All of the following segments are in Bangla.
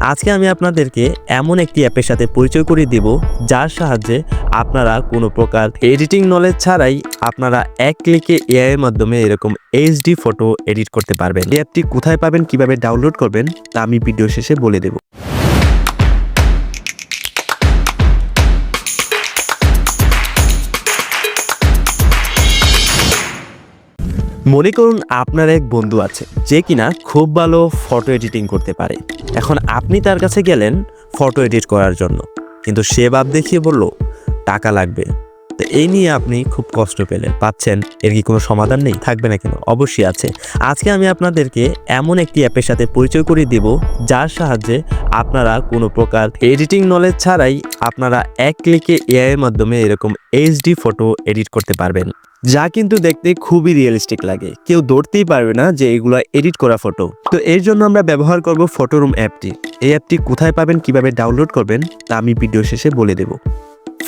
আজকে আমি আপনাদেরকে এমন একটি অ্যাপের সাথে পরিচয় করে দেব, যার সাহায্যে আপনারা কোনো প্রকার এডিটিং নলেজ ছাড়াই আপনারা এক ক্লিকে এআই এর মাধ্যমে এরকম এইচডি ফটো এডিট করতে পারবেন। এই অ্যাপটি কোথায় পাবেন, কীভাবে ডাউনলোড করবেন, তা আমি ভিডিও শেষে বলে দেব। মনে করুন আপনার এক বন্ধু আছে, যে কিনা খুব ভালো ফটো এডিটিং করতে পারে। এখন আপনি তার কাছে গেলেন ফটো এডিট করার জন্য। কিন্তু সে ভাব দেখিয়ে বলল, টাকা লাগবে। তো এই নিয়ে আপনি খুব কষ্ট পেলেন। পাচ্ছেন? এর কি কোনো সমাধান নেই? থাকবে না কেন? অবশ্যই আছে। আজকে আমি আপনাদেরকে এমন একটি অ্যাপের সাথে পরিচয় করে দেব, যার সাহায্যে আপনারা কোনো প্রকার এডিটিং নলেজ ছাড়াই আপনারা এক ক্লিকে এআই এর মাধ্যমে এরকম এইচডি ফটো এডিট করতে পারবেন। যা কিন্তু দেখতে খুবই রিয়েলিস্টিক লাগে। কেউ ধরতেই পারবে না যে এগুলো এডিট করা ফটো তো এর জন্য আমরা ব্যবহার করব ফটোরুম অ্যাপটি এই অ্যাপটি কোথায় পাবেন, কীভাবে ডাউনলোড করবেন, তা আমি ভিডিও শেষে বলে দেব।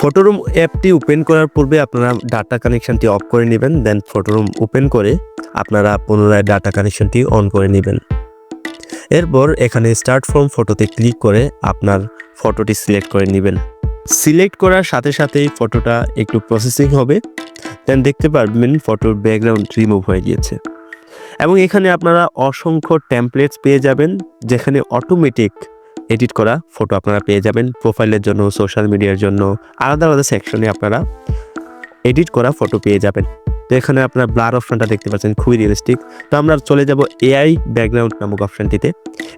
ফটোরুম অ্যাপটি ওপেন করার পূর্বে আপনারা ডাটা কানেকশনটি অফ করে নেবেন দেন ফটোরুম ওপেন করে আপনারা পুনরায় ডাটা কানেকশনটি অন করে নেবেন। এরপর এখানে স্টার্ট ফ্রম ফটোতে ক্লিক করে আপনার ফটোটি সিলেক্ট করে নেবেন। সিলেক্ট করার সাথে সাথেই ফটোটা একটু প্রসেসিং হবে। দেন দেখতে পারবেন ফটোর ব্যাকগ্রাউন্ড রিমুভ হয়ে গিয়েছে। এবং এখানে আপনারা অসংখ্য টেমপ্লেটস পেয়ে যাবেন, যেখানে অটোমেটিক এডিট করা ফটো আপনারা পেয়ে যাবেন প্রোফাইলের জন্য, সোশ্যাল মিডিয়ার জন্য, আলাদা আলাদা সেকশনে আপনারা এডিট করা ফটো পেয়ে যাবেন। তো এখানে আপনার ব্লার অপশনটা দেখতে পাচ্ছেন, খুবই রিয়েলিস্টিক তো আমরা চলে যাব এআই ব্যাকগ্রাউন্ড নামক অপশনটিতে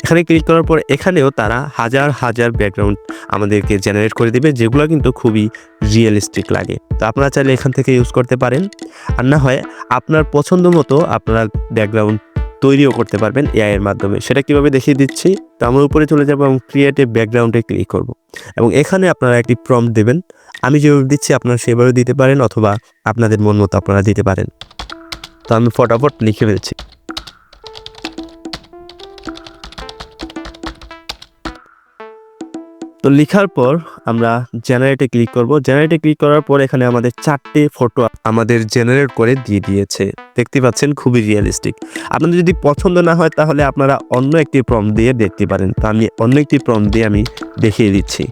এখানে ক্লিক করার পর এখানেও তারা হাজার হাজার ব্যাকগ্রাউন্ড আমাদেরকে জেনারেট করে দিবে, যেগুলো কিন্তু খুবই রিয়েলিস্টিক লাগে। তো আপনারা চাইলে এখান থেকে ইউজ করতে পারেন। আর না হয় আপনার পছন্দ মতো আপনারা ব্যাকগ্রাউন্ড তৈরিও করতে পারবেন এআই এর মাধ্যমে। সেটা কীভাবে দেখিয়ে দিচ্ছি? তো আমরা উপরে চলে যাব এবং ক্রিয়েটিভ ব্যাকগ্রাউন্ডে ক্লিক করব। এবং এখানে আপনারা একটি প্রম্পট দেবেন। আমি যেভাবে দিচ্ছি আপনারা সেভাবে দিতে পারেন অথবা আপনাদের মন মতো আপনারা দিতে পারেন। তো আমি ফটাফট লিখে ফেলছি। তো লেখার পর আমরা জেনারেটে ক্লিক করব। জেনারেটে ক্লিক করার পর এখানে আমাদের চারটে ফটো আমাদের জেনারেট করে দিয়ে দিয়েছে। দেখতে পাচ্ছেন, খুবই রিয়েলিস্টিক আপনাদের যদি পছন্দ না হয়, তাহলে আপনারা অন্য একটি প্রম দিয়ে দেখতে পারেন। তো আমি অন্য একটি প্রম দিয়ে আমি দেখিয়ে দিচ্ছি।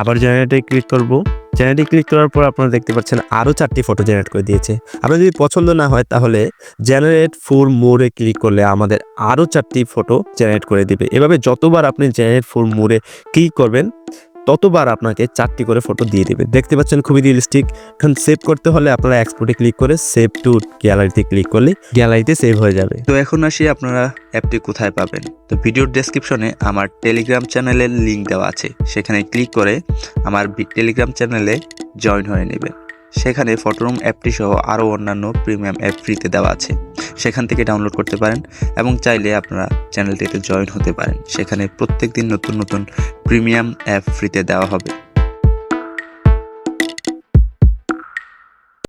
আবার জেনারেটে ক্লিক করব। জেনারেটে ক্লিক করার পর আপনারা দেখতে পাচ্ছেন আরও চারটি ফটো জেনারেট করে দিয়েছে। আপনার যদি পছন্দ না হয় তাহলে জেনারেট ফোর মোড়ে ক্লিক করলে আমাদের আরও চারটি ফটো জেনারেট করে দিবে। এভাবে যতবার আপনি জেনারেট ফোর মোড়ে ক্লিক করবেন ততবার আপনাকে চারটি করে ফটো দিয়ে দেবে। দেখতে পাচ্ছেন খুবই রিয়েলিস্টিক এখন সেভ করতে হলে আপনারা এক্সপোর্টে ক্লিক করে সেভ টু গ্যালারিতে ক্লিক করলে গ্যালারিতে সেভ হয়ে যাবে। তো এখন আসি আপনারা অ্যাপটি কোথায় পাবেন? তো ভিডিওর ডেসক্রিপশনে আমার টেলিগ্রাম চ্যানেলের লিঙ্ক দেওয়া আছে। সেখানে ক্লিক করে আমার টেলিগ্রাম চ্যানেলে জয়েন হয়ে নেবেন। সেখানে ফটোরুম অ্যাপটি সহ আরও অন্যান্য প্রিমিয়াম অ্যাপ ফ্রিতে দেওয়া আছে। সেখান থেকে ডাউনলোড করতে পারেন এবং চাইলে আপনারা চ্যানেলটিতে জয়েন হতে পারেন। সেখানে প্রত্যেক দিন নতুন নতুন প্রিমিয়াম অ্যাপ ফ্রিতে দেওয়া হবে।